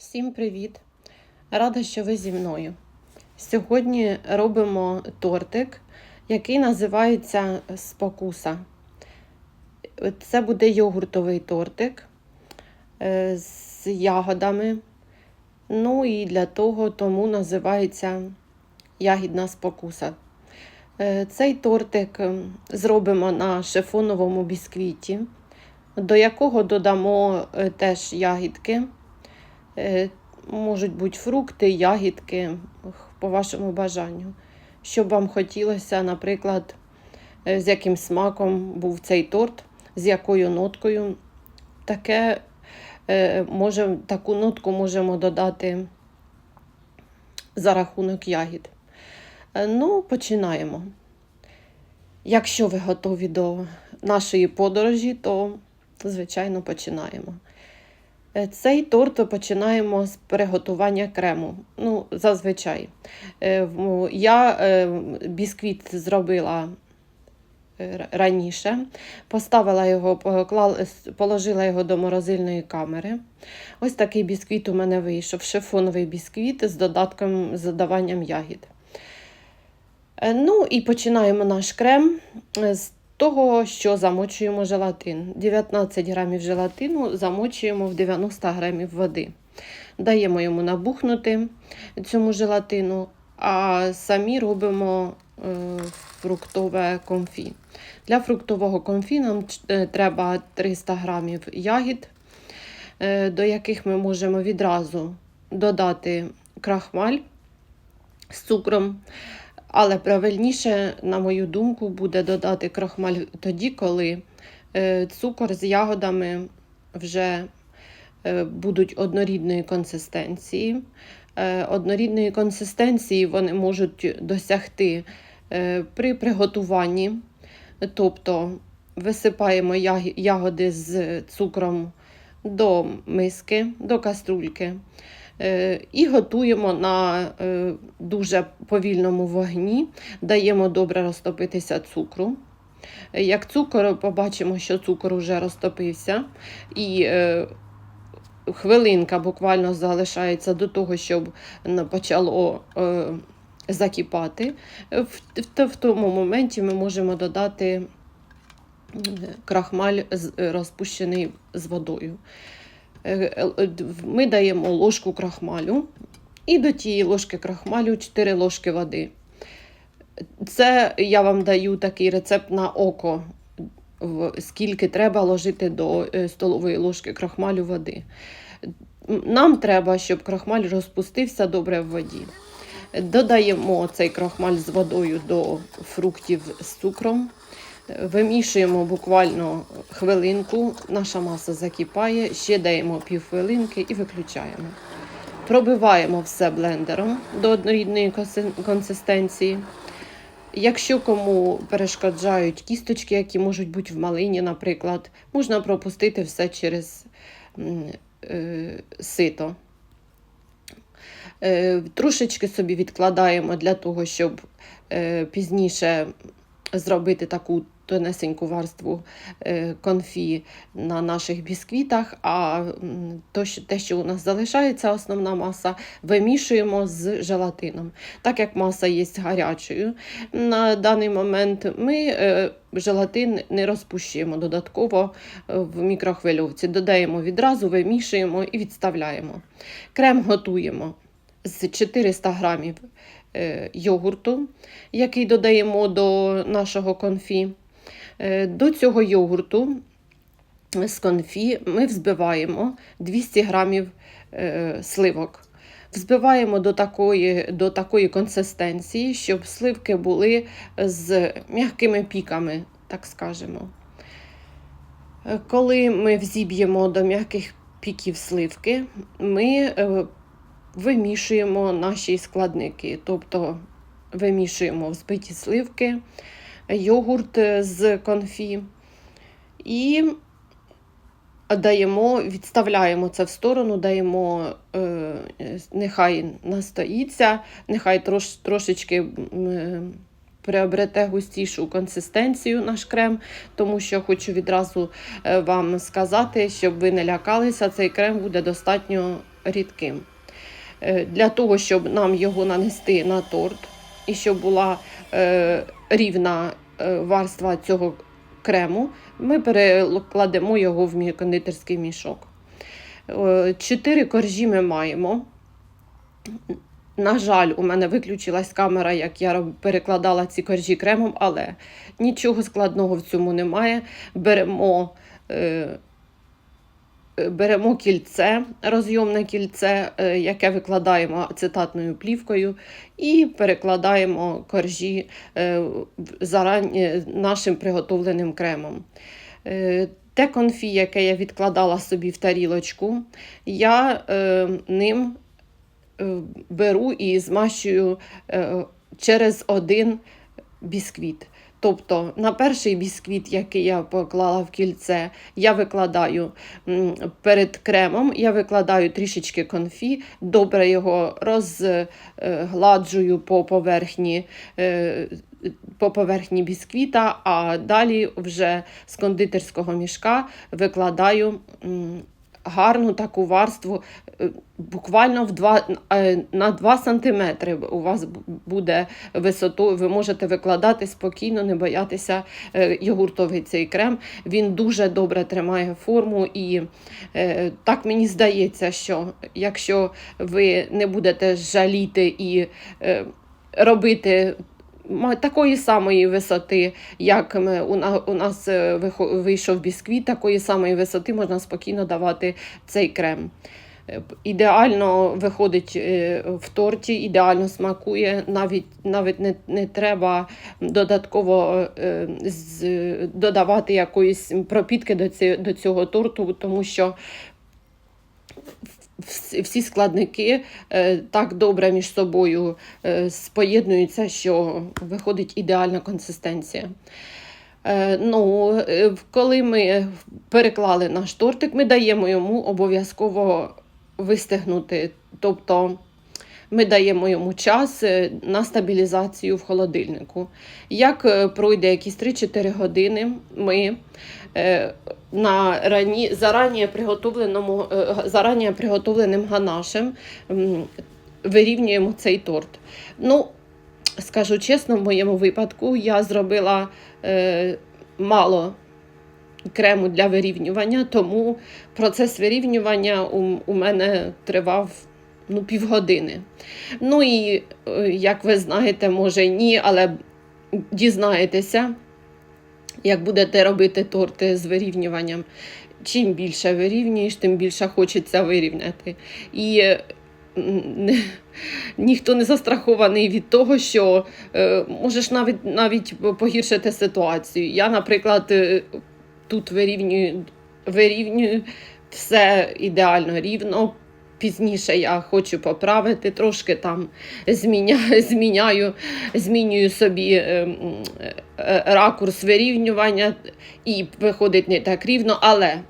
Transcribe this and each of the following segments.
Всім привіт! Рада, що ви зі мною. Сьогодні робимо тортик, який називається спокуса. Це буде йогуртовий тортик е, з ягодами. Ну і для того тому називається ягідна спокуса. Е, Цей тортик зробимо на шифоновому бісквіті, до якого додамо е, теж ягідки. Е, Можуть бути фрукти, ягідки, по вашому бажанню. Що б вам хотілося, наприклад, е, з яким смаком був цей торт, з якою ноткою. Таке, е, може, таку нотку можемо додати за рахунок ягід. Ну, починаємо. Якщо ви готові до нашої подорожі, то, звичайно, починаємо. Е, Цей торт починаємо з приготування крему. Ну, зазвичай. Е, Я е, бісквіт зробила раніше, поставила його, положила його до морозильної камери. Ось такий бісквіт у мене вийшов. Шифоновий бісквіт з додатком з додаванням ягід. Ну і починаємо наш крем з того, що замочуємо желатин. 19 грамів желатину замочуємо в 90 грамів води. Даємо йому набухнути цьому желатину, а самі робимо е, фруктове конфі. Для фруктового конфі нам е, треба 300 грамів ягід, е, до яких ми можемо відразу додати крахмаль з цукром. Але правильніше, на мою думку, буде додати крахмаль тоді, коли е, цукор з ягодами вже е, будуть однорідної консистенції. Е, Однорідної консистенції вони можуть досягти при приготуванні, тобто висипаємо ягоди з цукром до миски, до каструльки. Е, І готуємо на е, дуже повільному вогні, даємо добре розтопитися цукру. Е, Як цукор, побачимо, що цукор вже розтопився, і хвилинка буквально залишається до того, щоб почало закипати. Е, В, тому моменті ми можемо додати крахмаль розпущений з водою. Е, е, в- Ми даємо ложку крахмалю і до тієї ложки крахмалю 4 ложки води. Це я вам даю такий рецепт на око, скільки треба ложити до е, столової ложки крахмалю води. Нам треба, щоб крахмаль розпустився добре в воді. Додаємо цей крахмаль з водою до фруктів з цукром. Вимішуємо буквально хвилинку, наша маса закипає, ще даємо півхвилинки і виключаємо. Пробиваємо все блендером до однорідної консистенції. Якщо кому перешкоджають кісточки, які можуть бути в малині, наприклад, можна пропустити все через е, сито. Е, Трошечки собі відкладаємо для того, щоб е, пізніше зробити таку тонесеньку warstwу е, конфі на наших бісквітах, а то, те, що у нас залишається, основна маса, вимішуємо з желатином. Так як маса є гарячою на даний момент, ми е, желатин не розпущуємо додатково е, в мікрохвильовці. Додаємо відразу, вимішуємо і відставляємо. Крем готуємо з 400 грамів йогурту, який додаємо до нашого конфі. Е, До цього йогурту з конфі ми взбиваємо 200 грамів е, сливок. Взбиваємо до такої, до такої консистенції, щоб сливки були з м'якими піками, так скажемо. Е, Коли ми взіб'ємо до м'яких піків сливки, ми е, вимішуємо наші складники, тобто вимішуємо взбиті сливки, йогурт з конфі і даємо, відставляємо це в сторону, даємо, е, нехай настоїться, нехай трош, трошечки е, приобрете густішу консистенцію наш крем, тому що хочу відразу е, вам сказати, щоб ви не лякалися, цей крем буде достатньо рідким. Е, Для того, щоб нам його нанести на торт і щоб була е, рівна е, варства цього крему, ми перекладемо його в кондитерський мішок. Чотири коржі ми маємо. На жаль, у мене виключилась камера, як я перекладала ці коржі кремом, але нічого складного в цьому немає. Беремо, беремо кільце, розйомне кільце, е, яке викладаємо ацетатною плівкою, і перекладаємо коржі е, нашим приготовленим кремом. Е, Те конфі, яке я відкладала собі в тарілочку, я е, ним е, беру і змащую е, через один бісквіт. Тобто на перший бісквіт, який я поклала в кільце, я викладаю перед кремом, я викладаю трішечки конфі, добре його розгладжую по поверхні, е, по поверхні бісквіта, а далі вже з кондитерського мішка викладаю гарну таку варству е, буквально в 2, на 2 см у вас буде висоту, ви можете викладати спокійно, не боятися е, йогуртовий цей крем. Він дуже добре тримає форму і е, так мені здається, що якщо ви не будете жаліти і е, робити такої самої висоти, як у, нас е, вийшов бісквіт, такої самої висоти можна спокійно давати цей крем. Е, Ідеально виходить е, в торті, ідеально смакує, навіть, навіть не, не треба додатково з, додавати якоїсь пропітки до, ці, до цього торту, тому що всі складники е, так добре між собою е, споєднуються, що виходить ідеальна консистенція. Е, Ну, е, коли ми переклали наш тортик, ми даємо йому обов'язково вистигнути. Тобто ми даємо йому час е, на стабілізацію в холодильнику. Як е, пройде якісь 3-4 години, ми е, на рані, зарані, приготовленому, е, зарані приготовленим ганашем вирівнюємо цей торт. Ну, скажу чесно, в моєму випадку я зробила е, мало крему для вирівнювання, тому процес вирівнювання у, у мене тривав ну, півгодини. Ну і, е, як ви знаєте, може ні, але дізнаєтеся, як будете робити торти з вирівнюванням. Чим більше вирівнюєш, тим більше хочеться вирівняти. І е, ніхто не застрахований від того, що е, можеш навіть, навіть погіршити ситуацію. Я, наприклад, е, тут вирівнюю, вирівнюю все ідеально рівно. Пізніше я хочу поправити, трошки там зміняю, зміняю, змінюю собі е, ракурс вирівнювання і виходить не так рівно. Але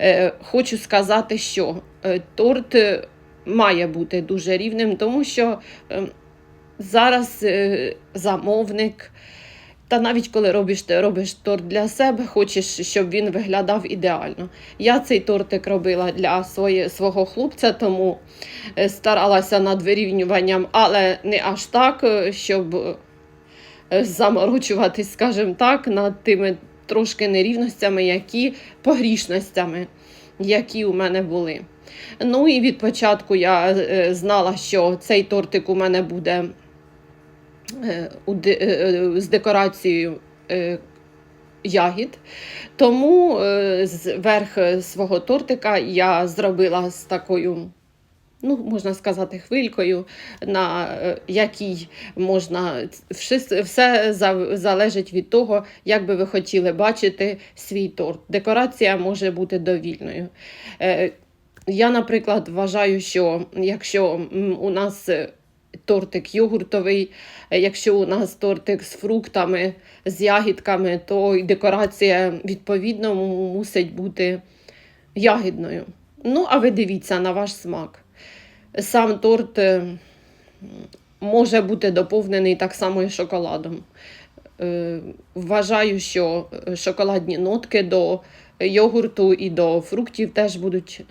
е, хочу сказати, що е, торт е, має бути дуже рівним, тому що е, зараз е, замовник. Та навіть коли робиш, робиш торт для себе, хочеш, щоб він виглядав ідеально. Я цей тортик робила для своє, свого хлопця, тому е, старалася над вирівнюванням, але не аж так, е, щоб е, заморочуватись, скажімо так, над тими трошки нерівностями, які погрішностями, які у мене були. Ну і від початку я е, знала, що цей тортик у мене буде е, е, з декорацією е, ягід. Тому е, зверх свого тортика я зробила з такою, ну, можна сказати, хвилькою, на е, якій можна все, залежить від того, як би ви хотіли бачити свій торт. Декорація може бути довільною. Е, Я, наприклад, вважаю, що якщо у нас тортик йогуртовий, якщо у нас тортик з фруктами, з ягідками, то і декорація відповідно мусить бути ягідною. Ну, а ви дивіться на ваш смак. Сам торт е, може бути доповнений так само і шоколадом. Е, Вважаю, що е, шоколадні нотки до йогурту і до фруктів теж будуть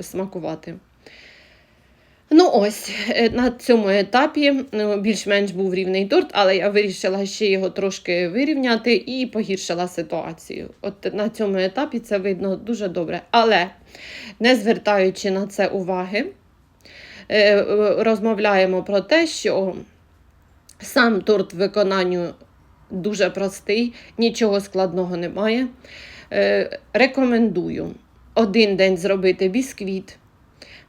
смакувати. Ну ось на цьому етапі більш-менш був рівний торт, але я вирішила ще його трошки вирівняти і погіршила ситуацію. От на цьому етапі це видно дуже добре. Але не звертаючи на це уваги, розмовляємо про те, що сам торт виконанню дуже простий, нічого складного немає. Е, Рекомендую один день зробити бісквіт.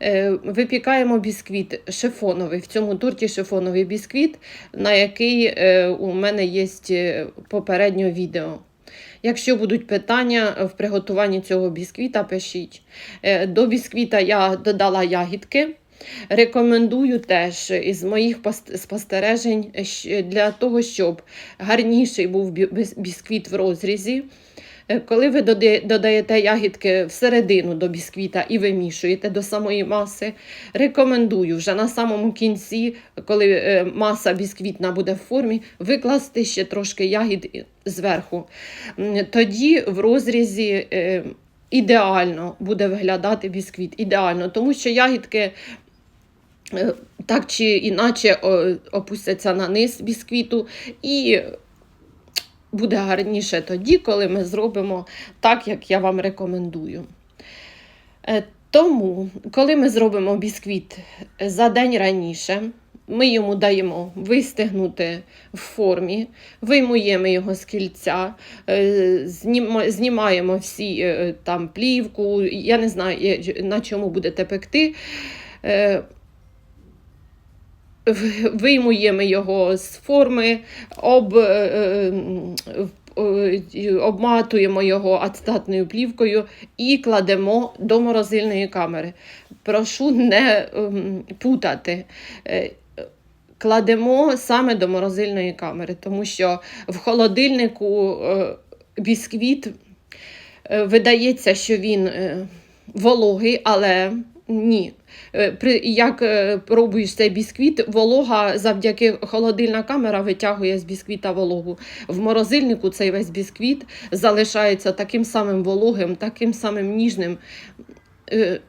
Е, Випікаємо бісквіт шифоновий. В цьому торті шифоновий бісквіт, на який е, у мене є е, попереднє відео. Якщо будуть питання в приготуванні цього бісквіта, пишіть. Е, До бісквіта я додала ягідки. Рекомендую теж із моїх спостережень для того, щоб гарніший був бісквіт в розрізі. Е, Коли ви додаєте ягідки всередину до бісквіта і вимішуєте до самої маси, рекомендую вже на самому кінці, коли е, маса бісквітна буде в формі, викласти ще трошки ягід зверху. Тоді в розрізі е, ідеально буде виглядати бісквіт. Ідеально, тому що ягідки. Е, Так чи іначе опустяться на низ бісквіту, і буде гарніше тоді, коли ми зробимо так, як я вам рекомендую. Е, Тому, коли ми зробимо бісквіт за день раніше, ми йому даємо вистигнути в формі, виймуємо його з кільця, е, знімаємо всі е, там плівку, я не знаю, е, на чому будете пекти. Виймуємо його з форми, об, е, е, е, обматуємо його ацетатною плівкою і кладемо до морозильної камери. Прошу не ем, путати. Кладемо саме до морозильної камери, тому що в холодильнику бісквіт видається, що він вологий, але ні. Е, як е, пробуєш цей бісквіт, волога завдяки холодильна камера витягує з бісквіта вологу. В морозильнику цей весь бісквіт залишається таким самим вологим, таким самим ніжним, е,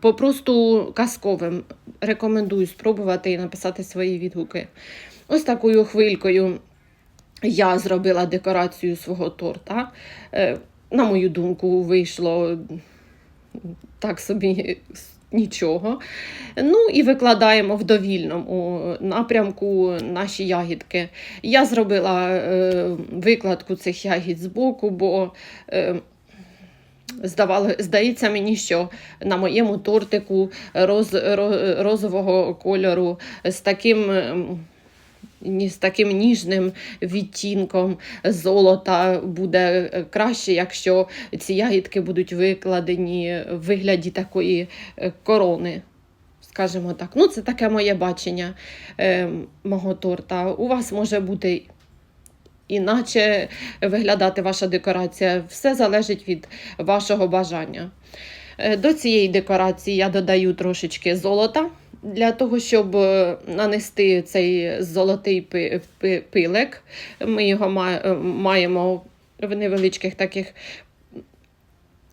попросту казковим. Рекомендую спробувати і написати свої відгуки. Ось такою хвилькою я зробила декорацію свого торта. На мою думку, вийшло так собі нічого. Ну і викладаємо в довільному напрямку наші ягідки. Я зробила е, викладку цих ягід з боку, бо е, здавало, здається мені, що на моєму тортику роз, роз розового кольору з таким. Ні- з таким ніжним відтінком золота буде краще, якщо ці ягідки будуть викладені в вигляді такої е, корони. Скажімо так. Ну, це таке моє бачення е, мого торта. У вас може бути іначе виглядати ваша декорація. Все залежить від вашого бажання. Е, До цієї декорації я додаю трошечки золота. Для того, щоб е, нанести цей золотий пи- пи- пилек, ми його е, маємо в невеличких таких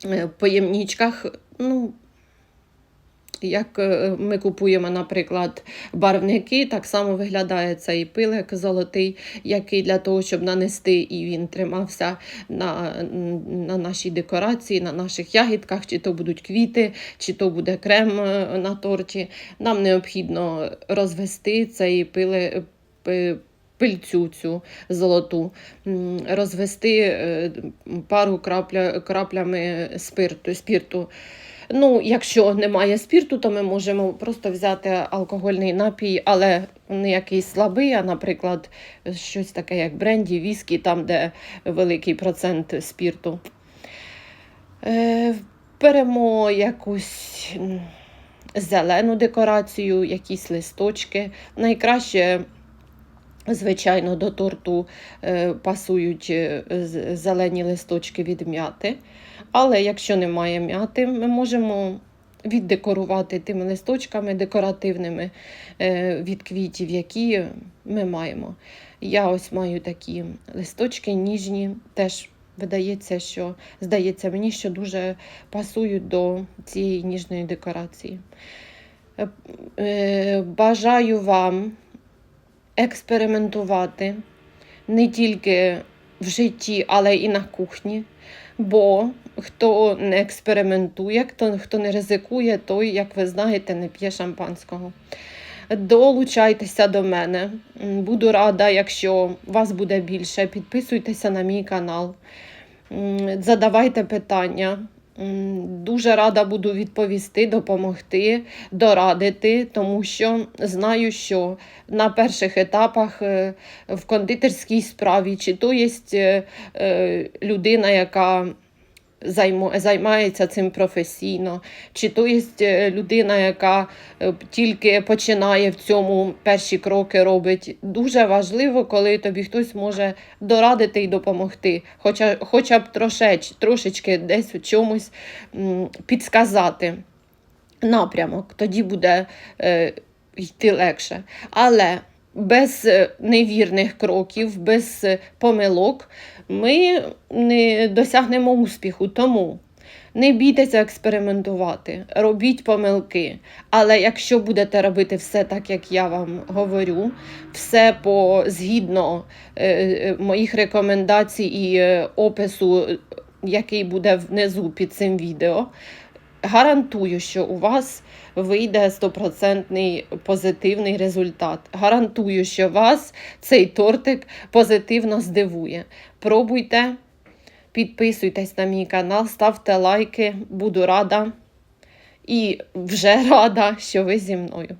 е, поємнічках. Ну, як е, ми купуємо, наприклад, барвники, так само виглядає цей пилик золотий, який для того, щоб нанести, і він тримався на, на нашій декорації, на наших ягідках, чи то будуть квіти, чи то буде крем е, на торті. Нам необхідно розвести цей пили, пильцю цю золоту, розвести е, пару крапля, краплями спирту. спірту. Ну, якщо немає спірту, то ми можемо просто взяти алкогольний напій, але не якийсь слабий, а, наприклад, щось таке, як бренді, віскі, там, де великий процент спірту. Е, беремо якусь зелену декорацію, якісь листочки. Найкраще, звичайно, до торту е, пасують е, зелені листочки від м'яти. Але якщо немає м'яти, ми можемо віддекорувати тими листочками декоративними е, від квітів, які ми маємо. Я ось маю такі листочки ніжні, теж видається, що здається мені, що дуже пасують до цієї ніжної декорації. Бажаю вам експериментувати не тільки в житті, але і на кухні. Бо хто не експериментує, хто, хто не ризикує, той, як ви знаєте, не п'є шампанського. Долучайтеся до мене. Буду рада, якщо вас буде більше. Підписуйтеся на мій канал, задавайте питання. Дуже рада буду відповісти, допомогти, дорадити, тому що знаю, що на перших етапах е, в кондитерській справі, чи то є е, е, людина, яка займається цим професійно, чи то є е, людина, яка е, тільки починає в цьому перші кроки робить. Дуже важливо, коли тобі хтось може дорадити і допомогти, хоча, хоча б трошеч, трошечки десь у чомусь підсказати напрямок, тоді буде е, йти легше. Але без е, невірних кроків, без е, помилок ми не досягнемо успіху. Тому не бійтеся експериментувати, робіть помилки. Але якщо будете робити все так, як я вам говорю, все по згідно е, е, моїх рекомендацій і опису, який буде внизу під цим відео, гарантую, що у вас вийде стопроцентний позитивний результат. Гарантую, що вас цей тортик позитивно здивує. Пробуйте, підписуйтесь на мій канал, ставте лайки, буду рада і вже рада, що ви зі мною.